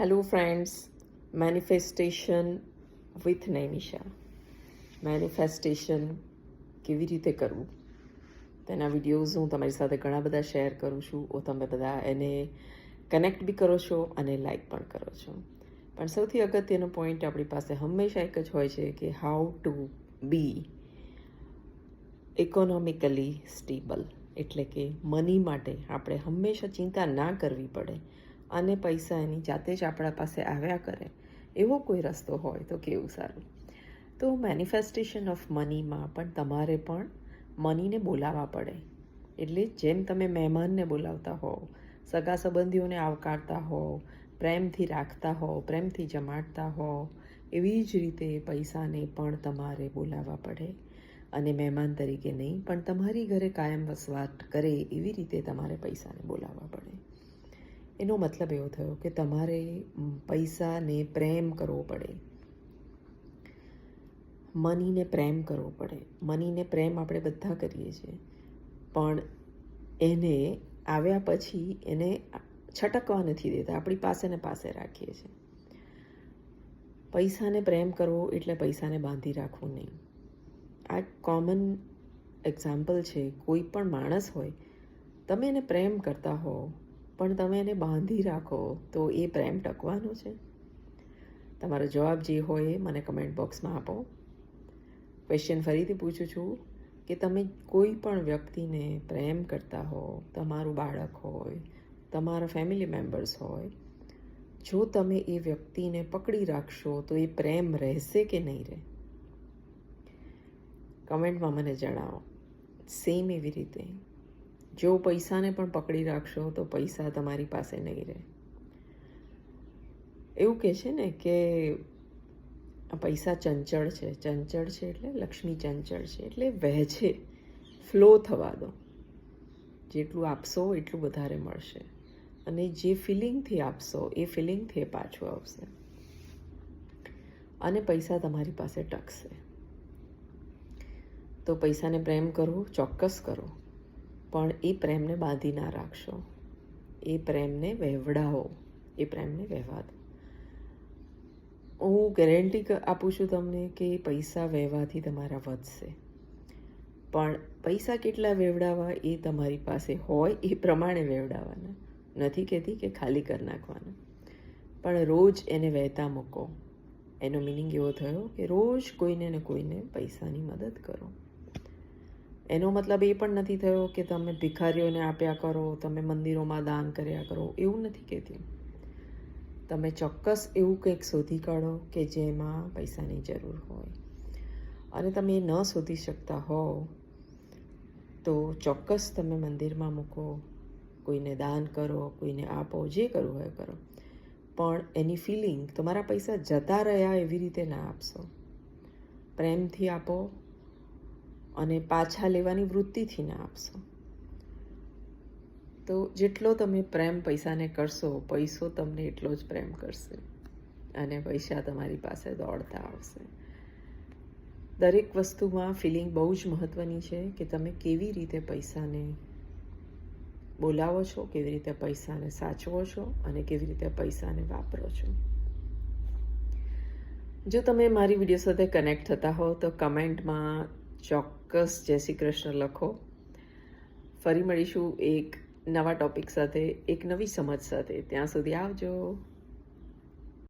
Hello friends manifestation with Naimisha manifestation કેવી રીતે કરવું તેના વિડીયોઝ હું તમારી સાથે ઘણા બધા શેર કરું છું. તમે બધા એને કનેક્ટ બી કરો છો અને લાઈક પણ કરો છો. પણ સૌથી અગત્યનો પોઈન્ટ આપણી પાસે હંમેશા એક જ હોય છે કે how to be economically stable એટલે કે મની માટે આપણે હંમેશા ચિંતા ના કરવી પડે. અને પૈસા એની જાતે જ આપણા પાસે આવ્યા કરે, એવો કોઈ રસ્તો હોય તો કેવું સારું? તો મેનિફેસ્ટેશન ઓફ મનીમાં પણ તમારે પણ મનીને બોલાવવા પડે. એટલે જેમ તમે મહેમાનને બોલાવતા હોવ, સગા સંબંધીઓને આવકારતા હોવ, પ્રેમથી રાખતા હોવ, પ્રેમથી જમાડતા હોવ, એવી જ રીતે પૈસાને પણ તમારે બોલાવવા પડે. અને મહેમાન તરીકે નહીં, પણ તમારી ઘરે કાયમ વસવાટ કરે એવી રીતે તમારે પૈસાને બોલાવવા પડે. એનો મતલબ એવો થયો કે તમારે પૈસાને પ્રેમ કરવો પડે. મનીને પ્રેમ કરવો પડે. મનીને પ્રેમ આપણે બધા કરીએ છીએ. પણ એને આવ્યા પછી એને છટકવા નથી દેતા. આપણી પાસે ને પાસે રાખીએ છીએ. પૈસાને પ્રેમ કરવો એટલે પૈસાને બાંધી રાખવું નહીં. આ કોમન એક્ઝામ્પલ છે. કોઈ પણ માણસ હોય, તમે એને પ્રેમ કરતા હો પણ તમે એને બાંધી રાખો તો એ પ્રેમ ટકવાનો છે. તમારો જવાબ જે હોય એ મને કમેન્ટ બોક્સમાં આપો. ક્વેશ્ચન ફરીથી પૂછું છું કે તમે કોઈ પણ વ્યક્તિને પ્રેમ કરતા હો, તમારું બાળક હોય, તમારા ફેમિલી મેમ્બર્સ હોય, જો તમે એ વ્યક્તિને પકડી રાખશો તો એ પ્રેમ રહેશે કે નહીં રહે? કમેન્ટમાં મને જણાવો. સેમ એવી રીતે. જો પૈસાને પણ પકડી રાખશો, તો પૈસા તમારી પાસે નહીં રહે. એવું કહે છે ને કે પૈસા ચંચળ છે. ચંચળ છે એટલે લક્ષ્મી ચંચળ છે. એટલે વહેશે ફ્લો થવા દો. જેટલું આપશો એટલું વધારે મળશે. અને જે ફિલિંગથી આપશો, એ ફિલિંગથી પાછું આવશે. અને પૈસા તમારી પાસે ટકશે. તો પૈસાને પ્રેમ કરો, ચોક્કસ કરો. પણ એ પ્રેમને બાંધી ના રાખશો. એ પ્રેમને વહેવડાવો. એ પ્રેમને વહેવા દો. હું ગેરંટી આપું છું તમને કે પૈસા વહેવાથી તમારા વધશે. પણ પૈસા કેટલા વેવડાવવા એ તમારી પાસે હોય એ પ્રમાણે વેવડાવવાના નથી કહેતી કે ખાલી કરી નાખવાના. પણ રોજ એને વહેતા મૂકો. એનો મિનિંગ એવો થયો કે રોજ કોઈને ને કોઈને પૈસાની મદદ કરો. એનો મતલબ એ પણ નથી થયો કે તમે ભિખારીઓને આપ્યા કરો, તમે મંદિરોમાં દાન કર્યા કરો, એવું નથી કહેતી. તમે ચોક્કસ એવું કંઈક શોધી કાઢો કે જેમાં પૈસાની જરૂર હોય. અને તમે ન શોધી શકતા હો તો ચોક્કસ તમે મંદિરમાં મૂકો, કોઈને દાન કરો, કોઈને આપો, જે કરવું હોય કરો. પણ એની ફિલિંગ તમારા પૈસા જતા રહ્યા એવી રીતે ના આપશો. પ્રેમથી આપો અને પાછા લેવાની વૃત્તિથી ના આપશો. તો જેટલો તમે પ્રેમ પૈસાને કરશો, પૈસો તમને એટલો જ પ્રેમ કરશે. અને પૈસા તમારી પાસે દોડતા આવશે. દરેક વસ્તુમાં ફિલિંગ બહુ જ મહત્ત્વની છે કે તમે કેવી રીતે પૈસાને બોલાવો છો, કેવી રીતે પૈસાને સાચવો છો અને કેવી રીતે પૈસાને વાપરો છો. જો તમે મારી વીડિયો સાથે કનેક્ટ થતા હો તો કમેન્ટમાં ચોક્કસ, જય શ્રી કૃષ્ણ, લખો. ફરી મળીશું એક નવા ટોપિક સાથે, એક નવી સમજ સાથે. ત્યાં સુધી આવજો.